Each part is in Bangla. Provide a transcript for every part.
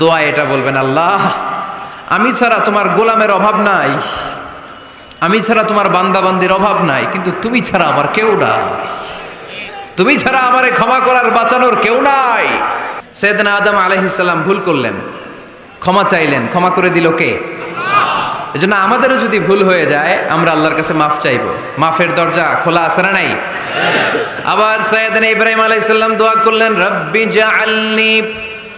দোয়া এটা বলবেন, আল্লাহ, আমি ছাড়া তোমার গোলামের অভাব নাই। আমি ছাড়া তোমার বান্দাবান্দির অভাব নাই, কিন্তু তুমি ছাড়া আমার কেউ নাই। তুমি ছাড়া আমারে ক্ষমা করার, বাঁচানোর কেউ নাই। সৈয়দনা আদম আলহিসাল্লাম ভুল করলেন। ক্ষমা চাইলেন, ক্ষমা করে দিল কে? এজন্য আমাদেরও যদি ভুল হয়ে যায়, আমরা আল্লাহর কাছে মাফ চাইব। মাফের দরজা খোলা আছে না নাই? আবার সৈয়দনা ইব্রাহিম আলাইহিস সালাম দোয়া করলেন, রব্বি জাআলনি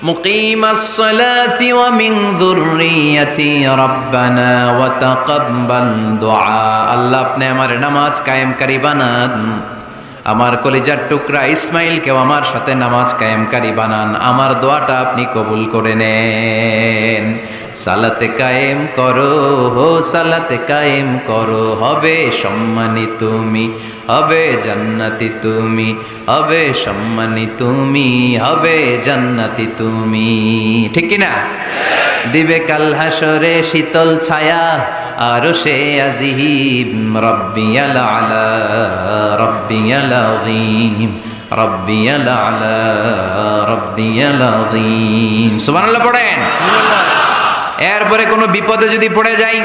মুকিম আসসালাতি ওয়া মিন যুররিয়াতি রব্বানা ওয়া তাকাব্বাল দুআ। আল্লাহ আপনি আমার নামাজ কায়েমকারী বানান। আমার কলিজার টুকরা ইসমাইলকেও আমার সাথে নামাজ কায়েমকারী বানান। আমার দোয়াটা আপনি কবুল করে নেন। সালাতে কায়েম করো, হো সালাতে কায়েম করো, হবে সম্মানী তুমি, হবে জান্নাতি তুমি, হবে সম্মানী তুমি, হবে জান্নাতি তুমি। ঠিক না দিবে কাল হাসরে শীতল ছায়া, আর সে আজিহিম রব্বিয়াল আলা, রব্বিয়াল আযীম, রব্বিয়াল আলা, রব্বিয়াল সুবহানাল্লাহ, পড়েন। এরপরে কোনো বিপদে যদি পড়ে যাই,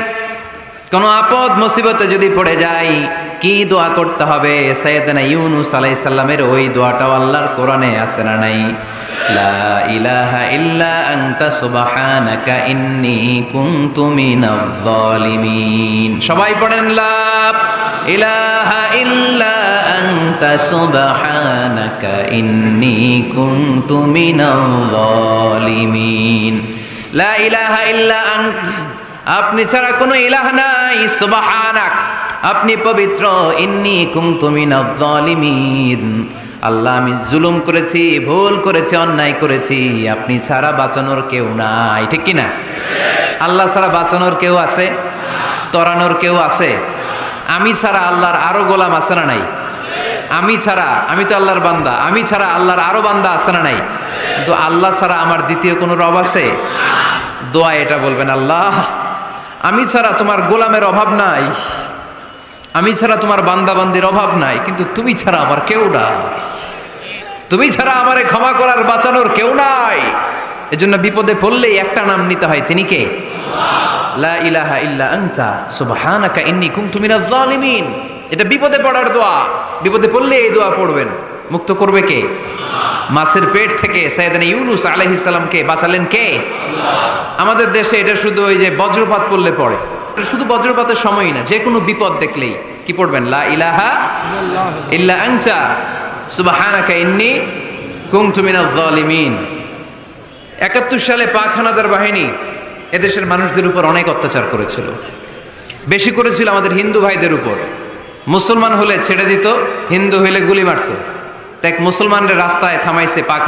কোনো আপদ, মুসিবতে যদি পড়ে যাই, কি দোয়া করতে হবে? সৈয়দনা ইউনুস আলাইহিস সালামের ওই দোয়াটাও আল্লাহর কোরআনে আছে না নাই? লা ইলাহা ইল্লা আনতা সুবহানাকা ইন্নী কুনতু মিনাজ জালিমিন সবাই পড়েন, লা ইলাহা ইল্লা আনতা সুবহানাকা ইন্নী কুনতু মিনাজ জালিমিন লা ইলাহা আপনি ছাড়া কোনো ইলাহ নাই, সুবহানাক। আপনি পবিত্র, ইন্নি জালিমিন আল্লাহ, আমি জুলুম করেছি, ভুল করেছি, অন্যায় করেছি। আপনি ছাড়া বাঁচানোর কেউ নাই, ঠিক কি না আল্লাহ ছাড়া বাঁচানোর কেউ আছে? তরানোর কেউ আছে? আমি ছাড়া আল্লাহর আরও গোলাম আছে না নাই? আমি ছাড়া, আমি তো আল্লাহর বান্দা। আমি ছাড়া আল্লাহর আরও বান্দা আছে না নাই? কিন্তু আল্লাহ ছাড়া আমার দ্বিতীয় কোনো রব আছে? দোয়া এটা বলবেন, আল্লাহ, আমি ছাড়া তোমার গোলামের অভাব নাই। আমি ছাড়া তোমার বান্দাবান্দির অভাব নাই, কিন্তু তুমি ছাড়া আমার কেউ নাই। তুমি ছাড়া আমারে ক্ষমা করার, বাঁচানোর কেউ নাই। এজন্য বিপদে পড়লেই একটা নাম নিতে হয়, তিনি কে? লা এটা বিপদে পড়ার দোয়া। বিপদে পড়লে এই দোয়া পড়বেন। মুক্ত করবে কে? মাছের পেট থেকে সাইয়েদানা ইউনুস আলাইহিস সালামকে বাঁচালেন কে? আমাদের দেশে এটা শুধু ওই যে বজ্রপাত পড়লে পড়ে। শুধু বজ্রপাতের সময়ই না যে কোনো বিপদ দেখলেই। কি পড়বেন? লা ইলাহা ইল্লা সুবহানাকা ইন্নী জালিমিন একাত্তর সালে পাক হানাদার বাহিনী এদেশের মানুষদের উপর অনেক অত্যাচার করেছিল। বেশি করেছিল আমাদের হিন্দু ভাইদের উপর। মুসলমান হলে ছেড়ে দিত হিন্দু হইলে গুলি মারত। এক মুসলমানরা রাস্তায় থামাইছে পাক